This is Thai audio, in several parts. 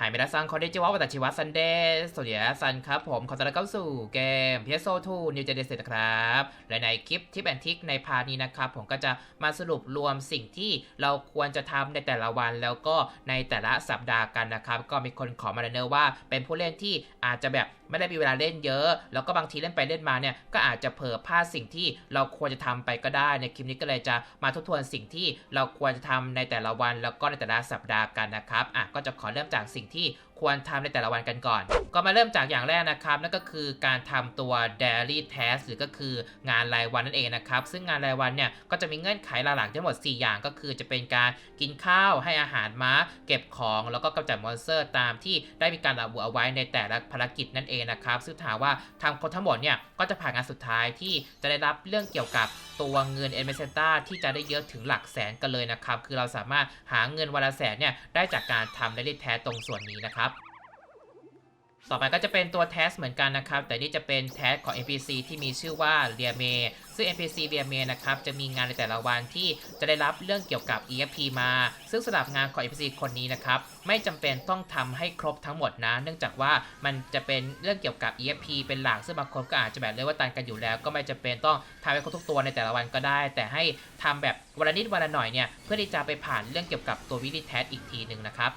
หายไปแล้วซังคอนเดจิวะวัตชิวะซันเดย์สวัสดีซันครับผม ขอต้อนรับเข้าสู่เกม PS2 New Gen Set นะครับ และในคลิปที่แอนทิกในพาร์ทนี้นะครับ ผมก็จะมาสรุปรวมสิ่งที่เราควรจะทำในแต่ละวันแล้วก็ในแต่ละสัปดาห์กันนะครับ ก็มีคนขอมาเนอร์ว่าเป็นผู้เล่นที่อาจจะแบบไม่ได้มีเวลาเล่นเยอะ แล้วก็บางทีเล่นไปเล่นมาเนี่ยก็อาจจะเผลอพลาดสิ่งที่เราควรจะทำไปก็ได้ในคลิปนี้ก็เลยจะมาทบทวนสิ่งที่เราควรจะทำในแต่ละวัน แล้วก็ในแต่ละสัปดาห์กันนะครับอะก็จะขอเริ่มจากสิ่งที่ ควรทำในแต่ละวันกันก่อน ก็มาเริ่มจากอย่างแรกนะครับ นั่นก็คือการทำตัว daily task หรือก็คืองานรายวันนั่นเองนะครับ ซึ่งงานรายวันเนี่ยก็จะมีเงื่อนไขหลักๆทั้งหมด 4 อย่างก็คือจะเป็นการกินข้าวให้อาหารม้า เก็บของแล้วก็กำจัดมอนสเตอร์ตามที่ได้มีการระบุเอาไว้ในแต่ละภารกิจนั่นเองนะครับซึ่งถามว่าทำครบทั้งหมดเนี่ยก็จะผ่านงานสุดท้ายที่จะได้รับเรื่องเกี่ยวกับตัวเงินเอเมเซต้าที่จะได้เยอะถึงหลักแสนกันเลยนะครับ คือเราสามารถหาเงินวันละแสนเนี่ยได้จากการทำได้แท้ตรงส่วนนี้นะครับ ต่อไปก็จะเป็นตัวแทสเหมือนกันนะครับ แต่นี่จะเป็นแทสของ NPC ที่มีชื่อว่าเรียเมซึ่ง NPC เรียเมนะครับ จะมีงานในแต่ละวันที่จะได้รับเรื่องเกี่ยวกับ EFP มา ซึ่งสำหรับงานของ NPC คนนี้นะครับ ไม่จำเป็นต้องทำให้ครบทั้งหมดนะ เนื่องจากว่ามันจะเป็นเรื่องเกี่ยวกับ EFP เป็นหลัก ซึ่งบางคนก็อาจจะแบบเรียกว่าตันกันอยู่แล้ว ก็ไม่จำเป็นต้องทำให้ครบทุกตัวในแต่ละวันก็ได้ แต่ให้ทำแบบวันละนิดวันละหน่อยเนี่ย เพื่อที่จะไปผ่านเรื่องเกี่ยวกับตัววิธีแทสอีกทีหนึ่งนะครับ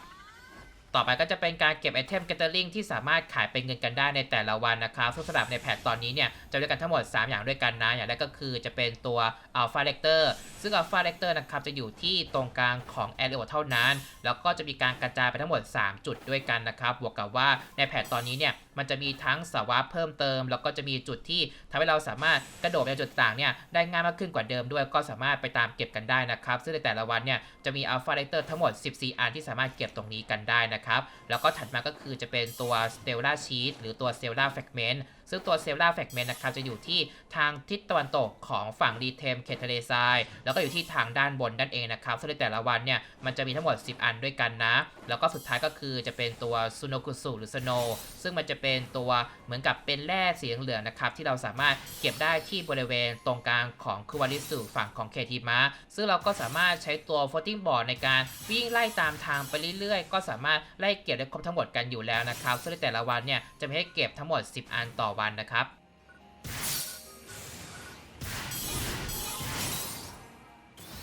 ต่อไปก็จะเป็นการเก็บไอเทมเกตเตอร์ลิงที่สามารถขายเป็นเงินกันได้ในแต่ละวันนะครับซึ่งสำหรับในแพทตอนนี้เนี่ยจะด้วยกันทั้งหมด 3 อย่างด้วยกันนะ อย่างแรกก็คือจะเป็นตัวอัลฟาเลกเตอร์ซึ่งอัลฟาเลกเตอร์นะครับจะอยู่ที่ตรงกลางของ Area เท่านั้น แล้วก็จะมีการกระจายไปทั้งหมด 3 จุดด้วยกันนะครับบวกกับว่าในแพทตอนนี้เนี่ยมันจะมีทั้งสวาปเพิ่มเติม แล้วก็จะมีจุดที่ทำให้เราสามารถกระโดดไปจุดต่างเนี่ยได้ง่ายมากขึ้นกว่าเดิมด้วย ก็สามารถไปตามเก็บกันได้นะครับ ซึ่งในแต่ละวันเนี่ยจะมีอัลฟาไลเตอร์ทั้งหมด 14 อันที่สามารถเก็บตรงนี้กันได้นะครับแล้วก็ถัดมาก็คือจะเป็นตัวสเตลล่าชีตหรือตัวสเตลล่าแฟกเมนต์ ซึ่งตัว Stellar Fragment นะครับจะอยู่ที่ทางทิศตะวันตกของฝั่งดีเทมเคทเลซาย แล้วก็อยู่ที่ทางด้านบนนั่นเองนะครับซึ่งในแต่ละวันเนี่ยมันจะมีทั้งหมด 10 อันด้วยกันนะ แล้วก็สุดท้ายก็คือจะเป็นตัวซูโนกุสุหรือสโนซึ่งมันจะเป็นตัวเหมือนกับเป็นแร่สีเหลืองนะครับที่เราสามารถเก็บได้ที่บริเวณตรงกลางของคุวาริสุฝั่งของเคทีมะซึ่งเราก็สามารถใช้ตัว floating board ในการวิ่งไล่ตามทางไปเรื่อยๆ ก็สามารถไล่เก็บได้ครบทั้งหมดกันอยู่แล้วนะครับซึ่งในแต่ละวันเนี่ยจะมีให้เก็บทั้งหมด 10 อันต่อวันนะครับ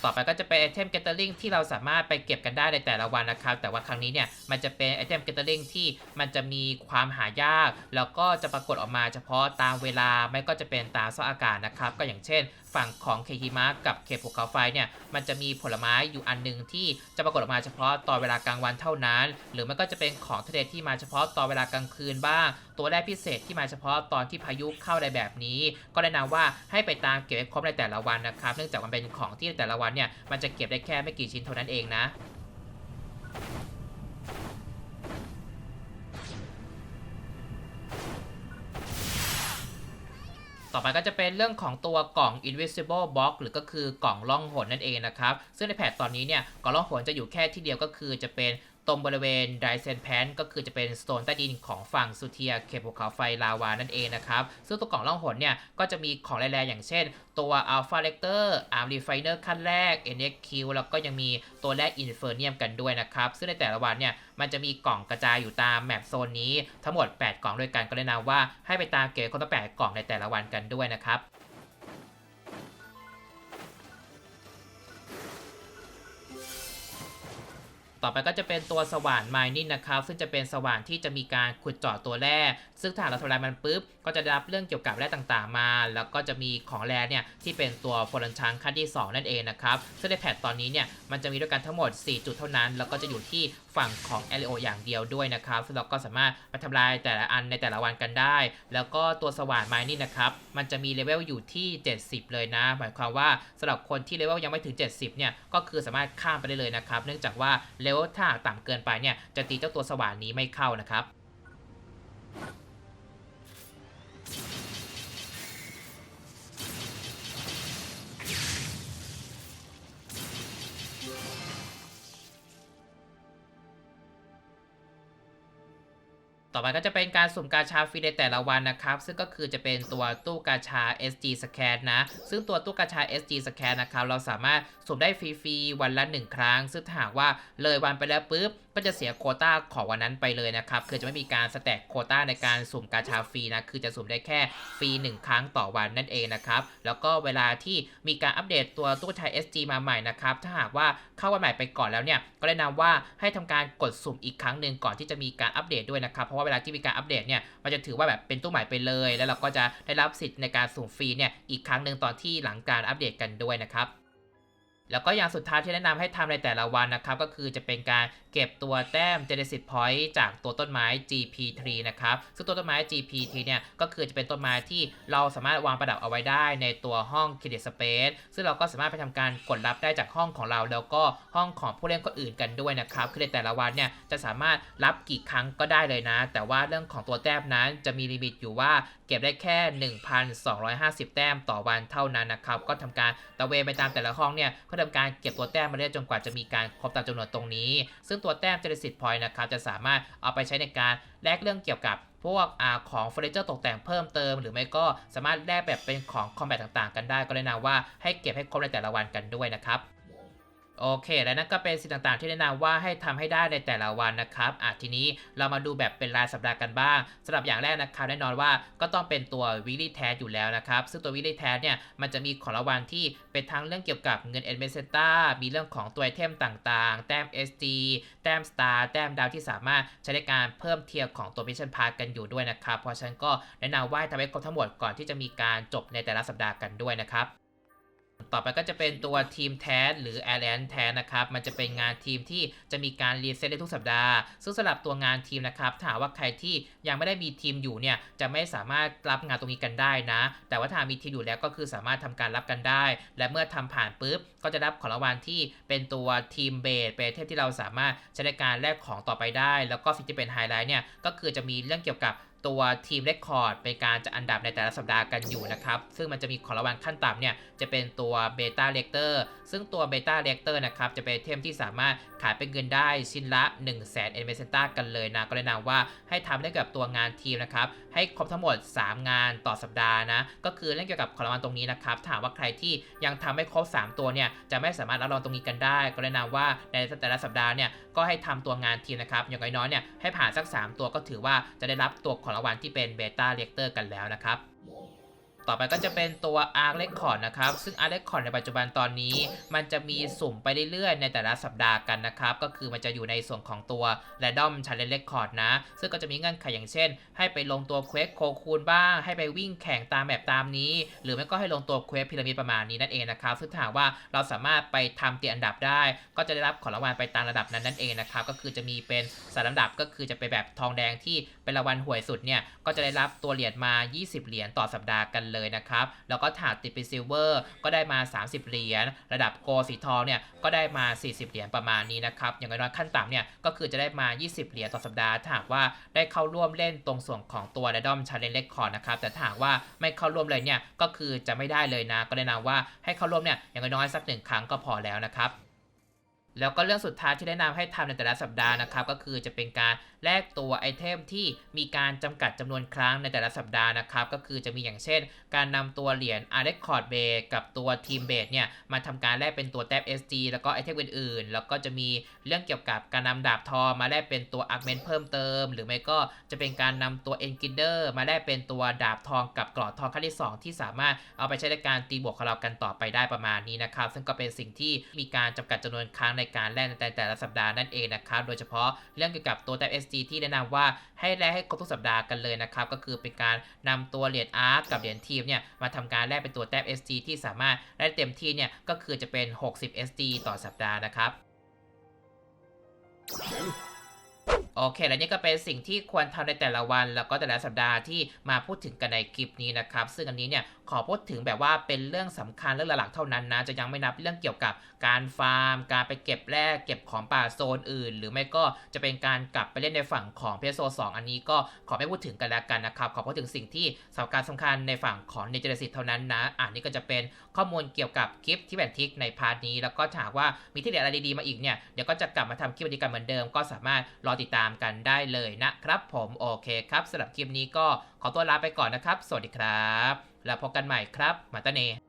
ต่อไปก็จะเป็นไอเทม Gathering ที่เราสามารถไปเก็บกันได้ในแต่ละวันนะครับ แต่ว่าครั้งนี้เนี่ยมันจะเป็นไอเทม Gathering ที่มันจะมีความหายาก แล้วก็จะปรากฏออกมาเฉพาะตามเวลาไม่ก็จะเป็นตามสภาพอากาศนะครับ ก็อย่างเช่น ฝั่งของเคฮิมะกับเคภูเขาไฟเนี่ยมันจะมีผลไม้อยู่อันหนึ่งที่จะปรากฏออกมาเฉพาะตอนเวลากลางวันเท่านั้น หรือมันก็จะเป็นของทะเลที่มาเฉพาะตอนเวลากลางคืนบ้าง ตัวแรกพิเศษที่มาเฉพาะตอนที่พายุเข้าในแบบนี้ ก็แนะนำว่าให้ไปตามเก็บให้ครบในแต่ละวันนะครับ เนื่องจากมันเป็นของที่แต่ละวันเนี่ยมันจะเก็บได้แค่ไม่กี่ชิ้นเท่านั้นเองนะต่อไปก็จะเป็นเรื่องของตัวกล่อง invisible box หรือก็คือกล่องล่องหนนั่นเองนะครับ ซึ่งในแพทตอนนี้เนี่ยกล่องล่องหนจะอยู่แค่ที่เดียวก็คือจะเป็น ตรงบริเวณไดเซนแพนก็คือจะเป็นโตนใต้ดินของฝั่งสุเทียเขตภูเขาไฟลาวานั่นเองนะครับ ซึ่งตัวกล่องล่องหนเนี่ย ก็จะมีของแร่ๆอย่างเช่น ตัว Alpha Lector Arm Refiner ขั้นแรก NXQ แล้วก็ยังมีตัวแรก Infernium กันด้วยนะครับ ซึ่งในแต่ละวันเนี่ย มันจะมีกล่องกระจายอยู่ตามแมปโซนนี้ทั้งหมด 8 กล่องด้วยกันก็แนะนำว่าให้ไปตามเก็บคนละ8กล่องในแต่ละวันกันด้วยนะครับ ต่อไปก็จะเป็นตัวสว่านไมนิ่นะครับ ซึ่งจะเป็นสว่านที่จะมีการขุดเจาะตัวแร่ ซึ่งถ้าเราทำลายมันปุ๊บ ก็จะได้รับเรื่องเกี่ยวกับแร่ต่างๆมา แล้วก็จะมีของแร่เนี่ยที่เป็นตัวโฟลันชังขั้นที่ 2 นั่นเองนะครับ ซึ่งในแพทตอนนี้เนี่ยมันจะมีด้วยกันทั้งหมด 4 จุดเท่านั้น แล้วก็จะอยู่ที่ฝั่งของ l อ o อย่างเดียวด้วยนะครับซึ่งเราก็สามารถไปทำลายแต่ละอันในแต่ละวันกันได้ แล้วก็ตัวสว่านไมนิ่นะครับ มันจะมีเลเวลอยู่ที่ 70 เลยนะ หมายความว่าสำหรับคนที่เลเวลยังไม่ถึง 70 เนี่ย ก็คือสามารถข้ามไปได้เลยนะครับ เนื่องจากว่าเลเวลถ้าต่ำเกินไปเนี่ยจะตีเจ้าตัวสว่านนี้ไม่เข้านะครับ ต่อไปก็จะเป็นการสุ่มกาชาฟรีในแต่ละวันนะครับ ซึ่งก็คือจะเป็นตัวตู้กาชา SG Scan นะ ซึ่งตัวตู้กาชา SG Scan นะครับ เราสามารถสุ่มได้ฟรีๆวันละ 1 ครั้ง ซึ่งถ้าหากว่าเลยวันไปแล้วปุ๊บ ก็จะเสียโคต้าของวันนั้นไปเลยนะครับ คือจะไม่มีการสแต็กโคต้าในการสุ่มกาชาฟรีนะ คือจะสุ่มได้แค่ฟรี 1 ครั้งต่อวันนั่นเองนะครับ แล้วก็เวลาที่มีการอัปเดตตัวตู้ไทย SG มาใหม่นะครับ ถ้าหากว่าเข้าวันใหม่ไปก่อนแล้วเนี่ย ก็แนะนำว่าให้ทำการกดสุ่มอีกครั้งหนึ่งก่อนที่จะมีการอัปเดตด้วยนะครับ เพราะว่าเวลาที่มีการอัปเดตเนี่ย มันจะถือว่าแบบเป็นตู้ใหม่ไปเลย แล้วเราก็จะได้รับสิทธิ์ในการสุ่มฟรีเนี่ย อีกครั้งหนึ่งตอนที่หลังการอัปเดตกันด้วยนะครับ แล้วก็อย่างสุดท้ายที่แนะนำให้ทำในแต่ละวันนะครับ ก็คือจะเป็นการเก็บตัวแต้ม Genesis Point จากตัวต้นไม้ GP3 นะครับ ซึ่งตัวต้นไม้ GP3 เนี่ยก็คือจะเป็นต้นไม้ที่เราสามารถวางประดับเอาไว้ได้ในตัวห้อง Credit Space ซึ่งเราก็สามารถไปทำการกดรับได้จากห้องของเรา แล้วก็ห้องของผู้เล่นคนอื่นกันด้วยนะครับ คือในแต่ละวันเนี่ยจะสามารถรับกี่ครั้งก็ได้เลยนะ แต่ว่าเรื่องของตัวแต้มนั้นจะมีลิมิตอยู่ว่า เก็บได้แค่ 1,250 แต้มต่อวันเท่านั้นนะครับ ก็ทำการตะเวนไปตามแต่ละห้องเนี่ยเพื่อทำการเก็บตัวแต้มมาเรื่อยจนกว่าจะมีการครบตามจำนวนตรงนี้ ซึ่งตัวแต้มเจริสิตพอยต์นะครับจะสามารถเอาไปใช้ในการแลกเรื่องเกี่ยวกับพวกอของเฟอร์นิเจอร์ตกแต่งเพิ่มเติม หรือไม่ก็สามารถแลกแบบเป็นของคอมแบทต่างๆ กันได้ก็แนะนำว่าให้เก็บให้ครบในแต่ละวันกันด้วยนะครับ โอเคและนั่นก็เป็นสิ่งต่างๆ ที่แนะนำว่าให้ทำให้ได้ในแต่ละวันนะครับอะทีนี้เรามาดูแบบเป็นรายสัปดาห์กันบ้างสำหรับอย่างแรกนะครับแน่นอนว่าก็ต้องเป็นตัววิลลี่แทอยู่แล้วนะครับ ซึ่งตัววิลลี่แทเนี่ยมันจะมีของรางวัลที่เป็นทั้งเรื่องเกี่ยวกับเงินเอ็นเมเซต้ามีเรื่องของตัวไอเทมต่างๆ แต้ม SG แต้มสตาร์แต้มดาวที่สามารถใช้ในการเพิ่มเทียร์ของตัวมิชชั่นพาร์กันอยู่ด้วยนะครับเพราะฉะนั้นก็แนะนำว่าทำให้ครบทั้งหมดก่อนที่จะมีการจบในแต่ละสัปดาห์กันด้วยนะครับ ต่อไปก็จะเป็นตัวทีมแทสหรือ a อ r นแทสนะครับ มันจะเป็นงานทีมที่จะมีการรีเซ็ตในทุกสัปดาห์ ซึ่งสำหรับตัวงานทีมนะครับ ถ้าว่าใครที่ยังไม่ได้มีทีมอยู่เนี่ย จะไม่สามารถรับงานตรงนี้กันได้นะ แต่ว่าถ้ามีทีมอยู่แล้วก็คือสามารถทำการรับกันได้ และเมื่อทำผ่านปุ๊บ ก็จะรับของรางวัลที่เป็นตัวทีมเบสเป็นเทพที่เราสามารถใช้ในการแลกของต่อไปได้ แล้วก็สิ่งที่เป็นไฮไลท์เนี่ย ก็คือจะมีเรื่องเกี่ยวกับ ตัวทีมเรคคอร์ดเป็นการจัดอันดับในแต่ละสัปดาห์กันอยู่นะครับ ซึ่งมันจะมีของรางวัลขั้นต่ำเนี่ย จะเป็นตัวเบต้าเลกเตอร์ซึ่งตัวเบต้าเลกเตอร์นะครับ จะเป็นเทมที่สามารถขายเป็นเงินได้ชิ้นละ 1 0 0 0 0แสนเอ็นเมเซต้ากันเลยนะ ก็แนะนำว่าให้ทำได้กับตัวงานทีมนะครับ ให้ครบทั้งหมด 3 งานต่อสัปดาห์นะ ก็คือเรื่องเกี่ยวกับของรางวัลตรงนี้นะครับ ถามว่าใครที่ยังทำไม่ครบ 3 ตัวเนี่ยจะไม่สามารถรับรองตรงนี้กันได้ ก็แนะนำว่าในแต่ละสัปดาห์เนี่ยก็ให้ทำตัวงานทีมนะครับอย่างน้อยๆเนี่ยให้ผ่านสัก 3 ตัวก็ถือว่าจะได้รับตัวของรวันที่เป็นเบต้าเลกเตอร์กันแล้วนะครับ ต่อไปก็จะเป็นตัว Arc Record นะครับ ซึ่ง Arc Record ในปัจจุบันตอนนี้ มันจะมีสุ่มไปเรื่อยๆ ในแต่ละสัปดาห์กันนะครับ ก็คือมันจะอยู่ในส่วนของตัว Random Challenge Record นะ ซึ่งก็จะมีเงื่อนไขอย่างเช่น ให้ไปลงตัวเควสโคคูนบ้าง ให้ไปวิ่งแข่งตามแบบตามนี้ หรือไม่ก็ให้ลงตัวเควสพีระมิดประมาณนี้นั่นเองนะครับ ซึ่งถ้าหากว่าเราสามารถไปทำเตียอันดับได้ ก็จะได้รับของรางวัลไปตามระดับนั้นนั่นเองนะครับ ก็คือจะมีเป็นสายลำดับก็คือจะเป็นแบบทองแดงที่เป็นรางวัลห่วยสุดเนี่ย ก็จะได้รับตัวเหรียญมา 20 เหรียญต่อสัปดาห์กันเลยเลยนะครับ แล้วก็ถาดติดเป็นซิลเวอร์ก็ได้มา 30 เหรียญ ระดับโกสีทองเนี่ยก็ได้มา 40 เหรียญประมาณนี้นะครับ อย่างน้อยขั้นต่ำเนี่ยก็คือจะได้มา 20 เหรียญต่อสัปดาห์ถ้าหากว่าได้เข้าร่วมเล่นตรงส่วนของตัว Random Challenge Record นะครับ แต่ถ้าหากว่าไม่เข้าร่วมเลยเนี่ยก็คือจะไม่ได้เลยนะ ก็แนะนำว่าให้เข้าร่วมเนี่ยอย่างน้อยสักหนึ่งครั้งก็พอแล้วนะครับแล้วก็เรื่องสุดท้ายที่แนะนำให้ทำในแต่ละสัปดาห์นะครับก็คือจะเป็นการแลกตัวไอเทมที่มีการจำกัดจำนวนครั้งในแต่ละสัปดาห์นะครับ ก็คือจะมีอย่างเช่น การนำตัวเหรียญ a r r e c o r d b a s e กับตัวทีมเบสเนี่ยมาทำการแลกเป็นตัวแท็บ SG แล้วก็ไอเทมอื่นๆ แล้วก็จะมีเรื่องเกี่ยวกับการนำดาบทองมาแลกเป็นตัวอาร์เมนเพิ่มเติม หรือไม่ก็จะเป็นการนำตัว e n g i d e r มาแลกเป็นตัวดาบทองกับกรอดทองขั้นที่ 2 ที่สามารถเอาไปใช้ในการตีบวกของเรากันต่อไปได้ประมาณนี้นะครับ ซึ่งก็เป็นสิ่งที่มีการจำกัดจำนวนครั้งในการแลกในแต่ละสัปดาห์นั่นเองนะครับโดยเฉพาะเรื่องเกี่ยวกับตัวแท็บ SG ที่แนะนำว่าให้แลกให้ครบทุกสัปดาห์กันเลยนะครับ ก็คือเป็นการนำตัวเหรียญอาร์กับเหรียญทีมเนี่ยมาทำการแลกเป็นตัวแต้ม SG ที่สามารถได้เต็มที่เนี่ยก็คือจะเป็น 60 SG ต่อสัปดาห์นะครับ โอเค และนี่ก็เป็นสิ่งที่ควรทำในแต่ละวัน แล้วก็แต่ละสัปดาห์ที่มาพูดถึงกันในคลิปนี้นะครับ ซึ่งอันนี้เนี่ยขอพูดถึงแบบว่าเป็นเรื่องสำคัญเรื่องหลักๆเท่านั้นนะ จะยังไม่นับเรื่องเกี่ยวกับการฟาร์ม การไปเก็บแร่เก็บของป่าโซนอื่น หรือไม่ก็จะเป็นการกลับไปเล่นในฝั่งของเพโซ2อันนี้ก็ขอไม่พูดถึงกันแล้วกันนะครับ ขอพูดถึงสิ่งที่สำคัญสำคัญในฝั่งของเนเจอร์สิตเท่านั้นนะ อ่านนี้ก็จะเป็นข้อมูลเกี่ยวกับคลิปที่แบนทิกในพาร์ทนี้ แล้วก็ถามว่ามีที่เด็ดอะไรดีๆมาอีกเนี่ย เดี๋ยวก็จะกลับมาทำคลิปวิดีกันเหมือนเดิม ก็สามารถรอติดตามกันได้เลยนะครับผมโอเคครับสำหรับคลิปนี้ก็ขอตัวลาไปก่อนนะครับ สวัสดีครับ แล้วพบกันใหม่ครับ มาตาเน